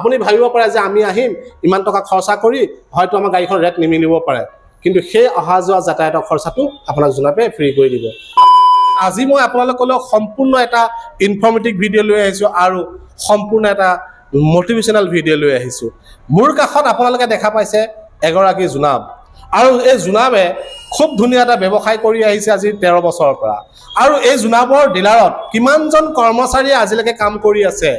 আপুনি ভাবিব পাৰে যে আমি আহিম ইমান টকা খৰচা কৰি হয়তো আমাৰ গাড়ীখন ৰেট নিমিলিব পাৰে। কিন্তু সেই অহা যোৱা যাতায়াতৰ খৰচাটো আপোনাক জোনাপে ফ্ৰী কৰি দিব। আজি মই আপোনালোকলৈ সম্পূৰ্ণ এটা ইনফৰ্মেটিভ ভিডিঅ' লৈ আহিছোঁ আৰু সম্পূৰ্ণ এটা মটিভেশ্যনেল ভিডিঅ' লৈ আহিছোঁ। মোৰ কাষত আপোনালোকে দেখা পাইছে এগৰাকী জোনাব। আৰু এই জোনাবে খুব ধুনীয়া এটা ব্যৱসায় কৰি আহিছে আজি তেৰ বছৰৰ পৰা। আৰু এই জোনাবৰ ডিলাৰত কিমানজন কৰ্মচাৰীয়ে আজিলৈকে কাম কৰি আছে?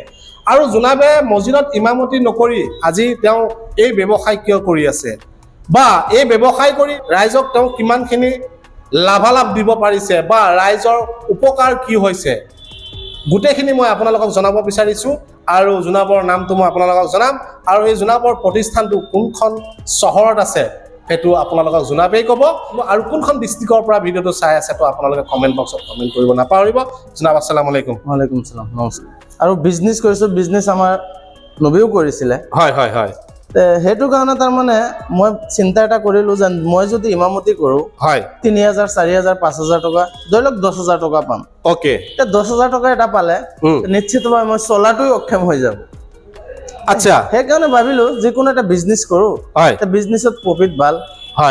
আৰু জোনাবে মছজিদত ইমামতি নকৰি আজি তেওঁ এই ব্যৱসায় কিয় কৰি আছে? বা এই ব্যৱসায় কৰি ৰাইজক তেওঁ কিমানখিনি লাভালাভ দিব পাৰিছে? বা ৰাইজৰ উপকাৰ কি হৈছে? গোটেইখিনি মই আপোনালোকক জনাব বিচাৰিছোঁ আৰু জোনাবৰ নামটো মই আপোনালোকক জনাম। আৰু এই জোনাবৰ প্ৰতিষ্ঠানটো কোনখন চহৰত আছে? সেইটো আপোনালোকক জোনাবেই ক'ব। আৰু কোনখন ডিষ্ট্ৰিক্টৰ পৰা ভিডিঅ'টো চাই আছে তো আপোনালোকে কমেণ্ট বক্সত কমেণ্ট কৰিব নাপাহৰিব। জোনাব আছালামু আলাইকুম। ওয়ালাইকুম সালাম নমস্কাৰ। আৰু বিজনেছ কৰিছোঁ বিজনেছ আমাৰ নবীও কৰিছিলে। হয় হয় হয়। সেইটো কাৰণে তাৰমানে মই চিন্তা এটা কৰিলোঁ যে মই যদি ইমামতি কৰোঁ হয়। তিনি হাজাৰ চাৰি হাজাৰ পাঁচ হাজাৰ টকা ধৰি লওক দহ হাজাৰ টকা পাম। অ'কে দহ হাজাৰ টকা এটা পালে নিশ্চিতভাৱে মই চলাটোৱে অক্ষম হৈ যাব আচ্ছা। সেইকাৰণে ভাবিলোঁ যিকোনো এটা বিজনেছ কৰোঁ হয়। বিজনেছত প্ৰফিট ভালো।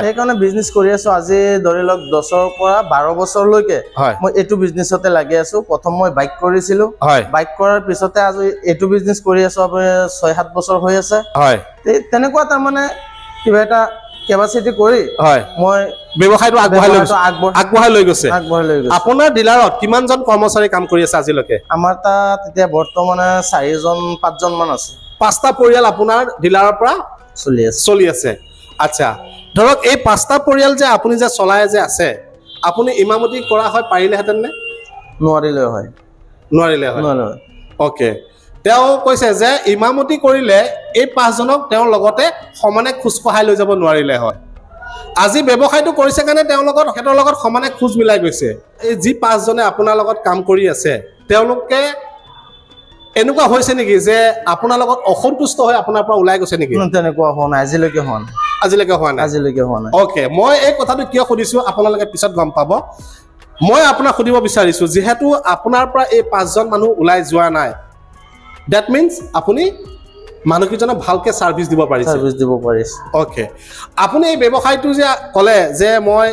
সেইকাৰণে বিজনেছ কৰি আছোঁ। আজি ধৰি লওক দহৰ পৰা বাৰ বছৰলৈকে মই এইটো বিজনেছতে লাগি আছোঁ। প্ৰথম মই বাইক কৰিছিলোঁ। বাইক কৰাৰ পিছতে আজি এইটো বিজনেছ কৰি আছোঁ। আপুনি ছয় সাত বছৰ হৈ আছে। হয়। তেনেকুৱা তাৰমানে কিবা এটা কেপাচিটি কৰি মই ব্যৱসায়টো আগবঢ়াই লৈ আগবঢ়াই লৈ গৈছোঁ। আপোনাৰ ডিলাৰত কিমানজন কৰ্মচাৰী কাম কৰি আছে আজিলৈকে? আমাৰ তাত এতিয়া বৰ্তমানে চাৰিজন পাঁচজন মান আছে। পাঁচটা পৰিয়াল আপোনাৰ ডিলাৰৰ পৰা চলি আছে। চলি আছে। আচ্ছা ধৰক এই পাঁচটা পৰিয়াল যে আপুনি যে চলাই যে আছে আপুনি ইমামতি কৰা হয় পাৰিলেহেঁতেন নে? নোৱাৰিলেও হয়। নোৱাৰিলে হয়। নোৱাৰিলে হয়। অ'কে। তেওঁ কৈছে যে ইমামতি কৰিলে এই পাঁচজনক তেওঁৰ লগতে সমানে খোজ কঢ়াই লৈ যাব নোৱাৰিলে হয়। আজি ব্যৱসায়টো কৰিছে কাৰণে তেওঁৰ লগত সিহঁতৰ লগত সমানে খোজ মিলাই গৈছে। এই যি পাঁচজনে আপোনাৰ লগত কাম কৰি আছে তেওঁলোকে এনেকুৱা হৈছে নেকি যে আপোনাৰ লগত অসন্তুষ্ট হৈ আপোনাৰ পৰা ওলাই গৈছে নেকি? তেনেকুৱা হোৱা নাই আজিলৈকে হোৱা নাই। আজিলৈকে হোৱা নাই? আজিলৈকে হোৱা নাই। অ'কে মই এই কথাটো কিয় সুধিছোঁ আপোনালোকে পিছত গম পাব। মই আপোনাক সুধিব বিচাৰিছোঁ যিহেতু আপোনাৰ পৰা এই পাঁচজন মানুহ ওলাই যোৱা নাই ডেট মিনছ আপুনি মানুহকেইজনক ভালকৈ ছাৰ্ভিচ দিব পাৰিছে। চাৰ্ভিচ দিব পাৰিছে। অ'কে আপুনি এই ব্যৱসায়টো যে ক'লে যে মই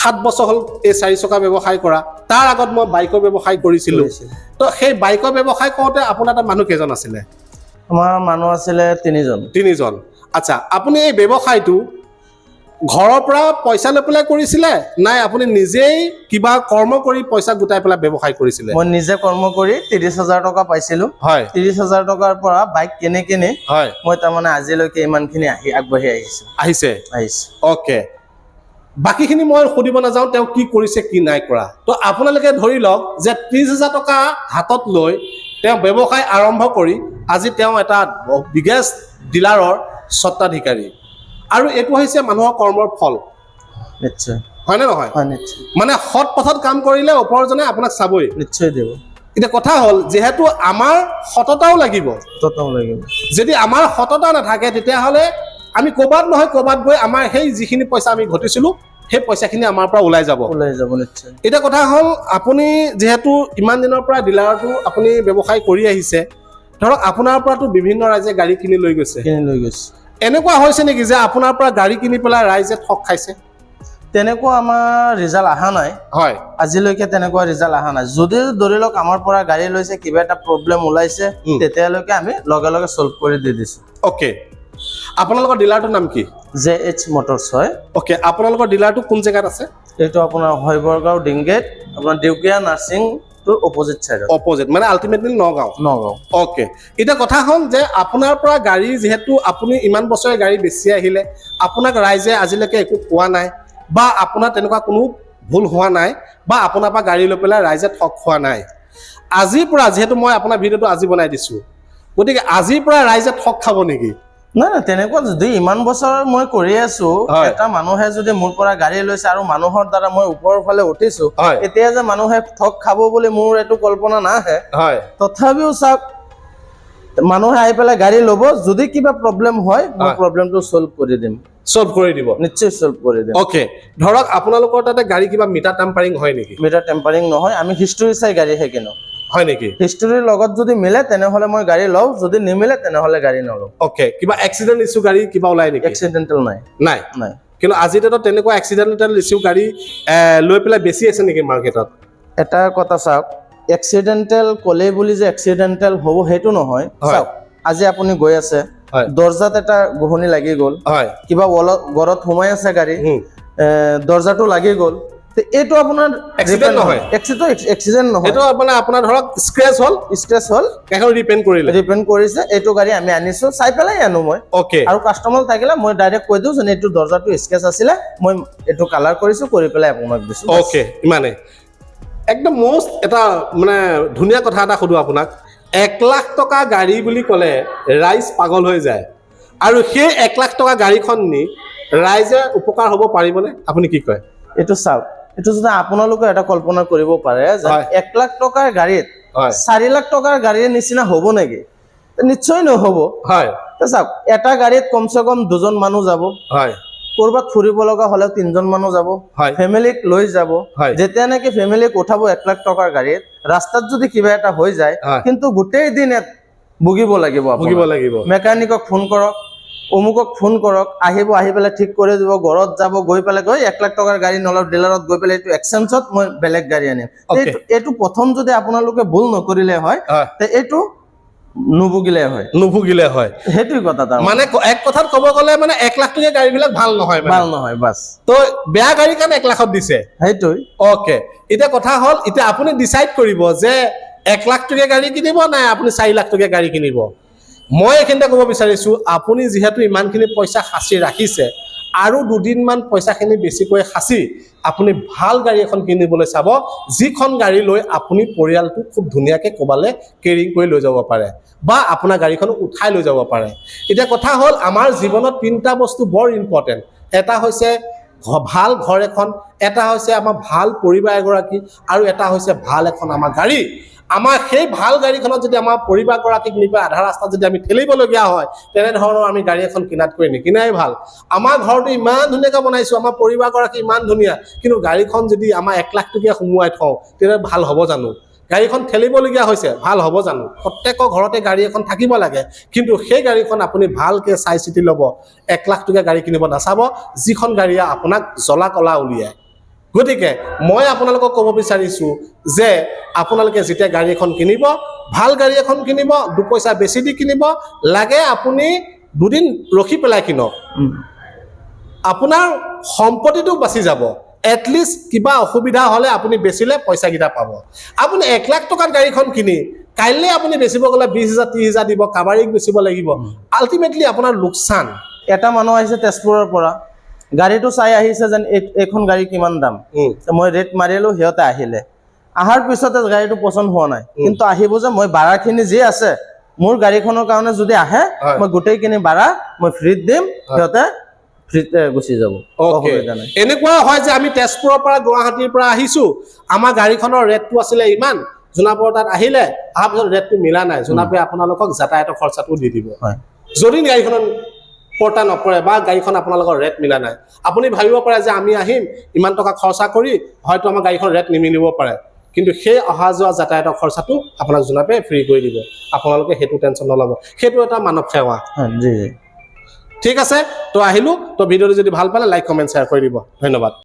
সাত বছৰ হ'ল এই চাৰি চকা ব্যৱসায় কৰা তাৰ আগত মই বাইকৰ ব্যৱসায় কৰিছিলোঁ। তো সেই বাইকৰ ব্যৱসায় কৰোঁতে আপোনাৰ তাত মানুহ কেইজন আছিলে? আমাৰ মানুহ আছিলে তিনিজন। তিনিজন। আচ্ছা আপুনি এই ব্যৱসায়টো ঘৰৰ পৰা পইচা লৈ পেলাই কৰিছিলে? নাই আপুনি নিজেই কিবা কৰ্ম কৰি পইচা গোটাই পেলাই ব্যৱসায় কৰিছিলে? মই নিজে কৰ্ম কৰি ত্ৰিশ হাজাৰ টকা পাইছিলোঁ। হয়। ত্ৰিশ হাজাৰ টকাৰ পৰা বাইক কিনি কিনি হয়। মই তাৰমানে আজিলৈকে ইমানখিনি আহি আগবাঢ়ি আহিছোঁ আহিছে? আহিছোঁ। অ'কে। বাকীখিনি মই সুধিব নাযাওঁ তেওঁ কি কৰিছে কি নাই কৰা। তো আপোনালোকে ধৰি লওক যে ত্ৰিছ হাজাৰ টকা হাতত লৈ তেওঁ ব্যৱসায় আৰম্ভ কৰি আজি তেওঁ এটা বিগেষ্ট ডিলাৰৰ স্বত্বাধিকাৰী। আৰু এইটো হৈছে মানুহৰ কৰ্মৰ ফল। নিশ্চয়। হয়নে নহয়? মানে সৎ পথত কাম কৰিলে ওপৰজনে আপোনাক চাবই। নিশ্চয় দিব। এতিয়া কথা হ'ল যিহেতু আমাৰ সততাও লাগিব। যদি আমাৰ সততা নাথাকে তেতিয়াহ'লে আমি ক'ৰবাত নহয় ক'ৰবাত গৈ আমাৰ সেই যিখিনি পইচা আমি ঘটিছিলোঁ সেই পইচাখিনি আমাৰ পৰা ওলাই যাব। ওলাই যাব নিশ্চয়। এতিয়া কথা হ'ল আপুনি যিহেতু ইমান দিনৰ পৰা ডিলাৰটো আপুনি ব্যৱসায় কৰি আহিছে ধৰক আপোনাৰ পৰাতো বিভিন্ন ৰাইজে গাড়ী কিনি লৈ গৈছে। কিনি লৈ গৈছোঁ। এনেকুৱা হৈছে নেকি যে আপোনাৰ পৰা গাড়ী কিনি পেলাই ৰাইজে ঠগ খাইছে? তেনেকুৱা আমাৰ ৰিজাল্ট অহা নাই। হয়। আজিলৈকে তেনেকুৱা ৰিজাল্ট অহা নাই। যদি ধৰি লওক আমাৰ পৰা গাড়ী লৈছে কিবা এটা প্ৰব্লেম ওলাইছে তেতিয়ালৈকে আমি লগে লগে চল্ভ কৰি দি দিছোঁ। অ'কে। আপোনালোকৰ ডিলাৰটোৰ নাম কি? জে এইচ মটৰ্ছ হয়। অ'কে আপোনালোকৰ ডিলাৰটো কোন জেগাত আছে? এইটো আপোনাৰ হৈবৰগাঁও ডিংগেট আপোনাৰ দেউকীয়া নাৰ্ছিংটোৰ অপজিট ছাইডত অপজিট মানে আল্টিমেটলি নগাঁও। নগাঁও। অ'কে এতিয়া কথা হ'ল যে আপোনাৰ পৰা গাড়ী যিহেতু আপুনি ইমান বছৰে গাড়ী বেচি আহিলে আপোনাক ৰাইজে আজিলৈকে একো কোৱা নাই বা আপোনাৰ তেনেকুৱা কোনো ভুল হোৱা নাই বা আপোনাৰ পৰা গাড়ী লৈ পেলাই ৰাইজে ঠগ খোৱা নাই। আজিৰ পৰা যিহেতু মই আপোনাৰ ভিডিঅ'টো আজি বনাই দিছোঁ গতিকে আজিৰ পৰা ৰাইজে ঠগ খাব নেকি? নাই নাই তেনেকুৱা যদি ইমান বছৰ মই কৰি আছো এটা মানুহে যদি মোৰ পৰা গাড়ী লৈছে আৰু মানুহৰ দ্বাৰা মই ওপৰৰ ফালে উঠিছো এতিয়া যে মানুহে ঠগ খাব বুলি মোৰ এইটো কল্পনা নাহে। তথাপিও চাওক মানুহে আহি পেলাই গাড়ী ল'ব যদি কিবা প্ৰব্লেম হয় মই প্ৰব্লেমটো চল্ভ কৰি দিম। চল্ভ কৰি দিব। নিশ্চয় চল্ভ কৰি দিম অ'কে ধৰক আপোনালোকৰ তাতে গাড়ী কিবা মিটাৰ টেম্পাৰিং হয় নেকি? মিটাৰ টেম্পাৰিং নহয় আমি হিষ্টৰী চাই গাড়ীহে কিনো। হয় নেকি? হিষ্টৰীৰ লগত যদি মিলে তেনেহ'লে মই গাড়ী লওঁ যদি নিমিলে তেনেহ'লে গাড়ী নলওঁ। অ'কে কিবা এক্সিডেণ্ট ইছ্যু গাড়ী কিবা ওলাই নেকি? এক্সিডেণ্টেল নাই। নাই? নাই। কিন্তু আজি ডেটত তেনেকুৱা এক্সিডেণ্টেল ইছ্যু গাড়ী লৈ পেলাই বেছি আছে নেকি মাৰ্কেটত এটা কথা চাওক এক্সিডেণ্টেল ক'লে বুলি যে এক্সিডেণ্টেল হ'ব সেইটো নহয়। চাওক আজি আপুনি গৈ আছে দৰ্জাত এটা ঘুহনি লাগি গ'ল। হয়। কিবা ৱালত ঘৰত সোমাই আছে গাড়ী। দৰ্জাটো লাগি গ'ল। এইটো আপোনাৰ Accident নহয়। এক্সিডেণ্ট নহয়। সেইটো মানে আপোনাৰ ধৰক স্ক্ৰেচ হ'ল। ষ্ট্ৰেছ হ'ল। এখন ৰিপেইণ্ট কৰিলে। ৰিপেণ্ট কৰিছে। এইটো গাড়ী আমি আনিছো। চাই পেলাই আনো মই। অ'কে আৰু কাষ্টমাৰ থাকিলে মই ডাইৰেক্ট কৈ দিওঁ যে এইটো দৰ্জাটো স্কেচ আছিলে মই এইটো কালাৰ কৰিছো কৰি পেলাই আপোনাক দিছো। অ'কে ইমানে একদম মষ্ট এটা মানে ধুনীয়া কথা এটা সুধো আপোনাক। এক লাখ টকা গাড়ী বুলি ক'লে ৰাইজ পাগল হৈ যায়। আৰু সেই এক লাখ টকা গাড়ীখন নি ৰাইজে উপকাৰ হ'ব পাৰিবনে? আপুনি কি কয়? এইটো চাওক এইটো যদি আপোনালোকে এটা কল্পনা কৰিব পাৰে যে এক লাখ টকাৰ গাড়ীত চাৰি লাখ টকাৰ গাড়ীৰ নিচিনা হ'ব নেকি? নিশ্চয় নহ'ব। হয়। চাওক এটা গাড়ীত কমচে কম দুজন মানুহ যাব। হয়। ক'ৰবাত ফুৰিব লগা হ'লেও তিনজন মানুহ যাব। হয়। ফেমিলিক লৈ যাব। যেতিয়া নেকি ফেমিলিক উঠাব এক লাখ টকাৰ গাড়ীত ৰাস্তাত যদি কিবা এটা হৈ যায় কিন্তু গোটেই দিন ইয়াত ভুগিব লাগিব ভুগিব লাগিব। মেকানিকক ফোন কৰক অমুকক ফোন কৰক আহিব আহি পেলাই ঠিক কৰি দিব ঘৰত যাব গৈ পেলাই গৈ এক লাখ টকাৰ গাড়ী নলওঁ ডিলাৰত গৈ পেলাই এইটো এক্সচেঞ্জত মই বেলেগ গাড়ী আনিম. এইটো এইটো প্ৰথম যদি আপোনালোকে ভুল নকৰিলে হয় হয় নুভুগিলে হয়। নুভুগিলে হয়। সেইটোৱে কথা তাৰ মানে এক কথাত ক'ব গ'লে মানে এক লাখ টকীয়া গাড়ীবিলাক ভালো নহয় মানে। ভালো নহয় বাছ। তো বেয়া গাড়ী কাৰণে এক লাখত দিছে। সেইটোৱে অ'কে এতিয়া কথা হ'ল এতিয়া আপুনি ডিচাইড কৰিব যে এক লাখ টকীয়া গাড়ী কিনিব নাই আপুনি চাৰি লাখ টকীয়া গাড়ী কিনিব। মই এইখিনিতে ক'ব বিচাৰিছোঁ আপুনি যিহেতু ইমানখিনি পইচা সাঁচি ৰাখিছে আৰু দুদিনমান পইচাখিনি বেছিকৈ সাঁচি আপুনি ভাল গাড়ী এখন কিনিবলৈ চাব যিখন গাড়ী লৈ আপুনি পৰিয়ালটো খুব ধুনীয়াকৈ ক'ৰবালৈ কেৰিং কৰি লৈ যাব পাৰে বা আপোনাৰ গাড়ীখন উঠাই লৈ যাব পাৰে। এতিয়া কথা হ'ল আমাৰ জীৱনত তিনিটা বস্তু বৰ ইম্পৰ্টেণ্ট এটা হৈছে ভাল ঘৰ এখন এটা হৈছে আমাৰ ভাল পৰিবাৰ এগৰাকী আৰু এটা হৈছে ভাল এখন আমাৰ গাড়ী। আমাৰ সেই ভাল গাড়ীখনত যদি আমাৰ পৰিবাৰগৰাকীক পেলাই আধা ৰাস্তাত যদি আমি ঠেলিবলগীয়া হয় তেনেধৰণৰ আমি গাড়ী এখন কিনাতকৈ নিকিনাই ভাল। আমাৰ ঘৰটো ইমান ধুনীয়াকৈ বনাইছোঁ আমাৰ পৰিবাৰগৰাকী ইমান ধুনীয়া কিন্তু গাড়ীখন যদি আমাৰ এক লাখ টকীয়া সোমোৱাই থওঁ তেতিয়া ভাল হ'ব জানো? গাড়ীখন ঠেলিবলগীয়া হৈছে ভাল হ'ব জানো? প্ৰত্যেকৰ ঘৰতে গাড়ী এখন থাকিব লাগে কিন্তু সেই গাড়ীখন আপুনি ভালকৈ চাই চিতি ল'ব। এক লাখ টকীয়া গাড়ী কিনিব নাচাব যিখন গাড়ীয়ে আপোনাক জ্বলা কলা উলিয়ায়। গতিকে মই আপোনালোকক ক'ব বিচাৰিছোঁ যে আপোনালোকে যেতিয়া গাড়ী এখন কিনিব ভাল গাড়ী এখন কিনিব দুপইচা বেছি দি কিনিব লাগে আপুনি দুদিন ৰখি পেলাই কিনক। আপোনাৰ সম্পত্তিটো বাচি যাব। এটলিষ্ট কিবা অসুবিধা হ'লে আপুনি বেচিলে পইচাকেইটা পাব। আপুনি এক লাখ টকাত গাড়ীখন কিনি কাইলৈ আপুনি বেচিব গ'লে বিছ হাজাৰ ত্ৰিছ হাজাৰ দিব কাবাৰীক বেচিব লাগিব। আল্টিমেটলি আপোনাৰ লোকচান। এটা মানুহ আহিছে তেজপুৰৰ পৰা। গাড়ীটো চাই আহিছে যেন এই- এইখন গাড়ী কিমান দাম। মই ৰেট মাৰিলো সিহঁতে আহিলে। অহাৰ পিছতে গাড়ীটো পচন্দ হোৱা নাই। কিন্তু আহিব যে মই ভাড়াখিনি যি আছে মোৰ গাড়ীখনৰ কাৰণে যদি আহে মই গোটেইখিনি ভাড়া মই ফ্ৰীত দিম সিহঁতে ফ্ৰীত গুচি যাব। এনেকুৱা হয় যে আমি তেজপুৰৰ পৰা গুৱাহাটীৰ পৰা আহিছোঁ। আমাৰ গাড়ীখনৰ ৰেটটো আছিলে ইমান। জোনাবৰ তাত আহিলে অহাৰ পিছত ৰেটটো মিলা নাই। জোনাবে আপোনালোকক যাতায়াতৰ খৰচাটো দি দিব। যদি গাড়ীখনত পৰ্টা নপৰে বা গাড়ীখন আপোনালোকৰ ৰেট মিলা নাই। আপুনি ভাবিব পাৰে যে আমি আহিম ইমান টকা খৰচা কৰি হয়তো আমাৰ গাড়ীখন ৰেট নিমিলিব পাৰে। কিন্তু সেই অহা যোৱা যাতায়াতৰ খৰচাটো আপোনাক জোনাবে ফ্ৰী কৰি দিব। আপোনালোকে সেইটো টেনশ্যন নল'ব। সেইটো এটা মানৱ সেৱা। ঠিক আছে? তো আহিলোঁ, তো ভিডিঅ'টো যদি ভালো পালে লাইক কমেণ্ট শ্বেয়াৰ কৰি দিব। ধন্যবাদ।